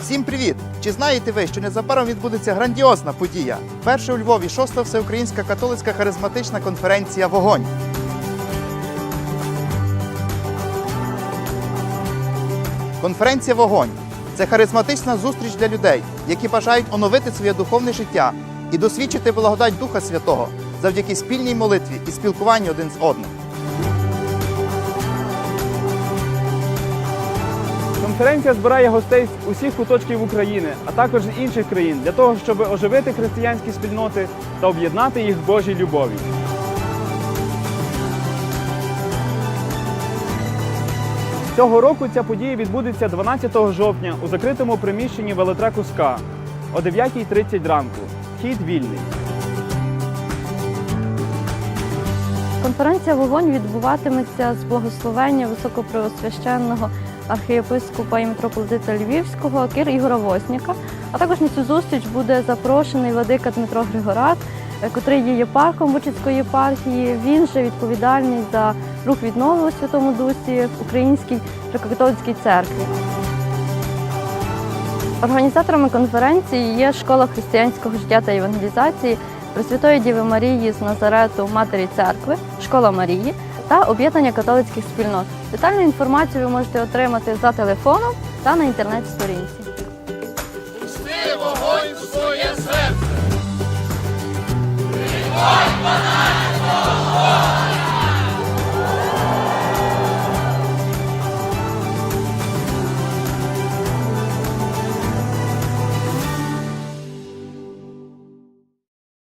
Всім привіт! Чи знаєте ви, що незабаром відбудеться грандіозна подія? Перша у Львові шоста всеукраїнська католицька харизматична конференція Вогонь. Конференція Вогонь це харизматична зустріч для людей, які бажають оновити своє духовне життя і досвідчити благодать Духа Святого завдяки спільній молитві і спілкуванню один з одним. Конференція збирає гостей з усіх куточків України, а також з інших країн для того, щоб оживити християнські спільноти та об'єднати їх в Божій любові. Цього року ця подія відбудеться 12 жовтня у закритому приміщенні велотреку СКА о 9.30 ранку. Вхід вільний. Конференція Вогонь відбуватиметься з благословення високопреосвященного архієпископа і митрополитита Львівського Кир Ігора Возняка. А також на цю зустріч буде запрошений владика Дмитро Григорат, е, котрий є єпархом Бучицької єпархії. Він же відповідальний за рух віднови у Святому Дусі в Українській греко-католицькій церкві. Організаторами конференції є школа християнського життя та евангелізації Пресвятої Діви Марії з Назарету Матері Церкви, школа Марії та об'єднання католицьких спільнот. Детальну інформацію ви можете отримати за телефоном та на інтернет-сторінці. Пусти вогонь в своє серце.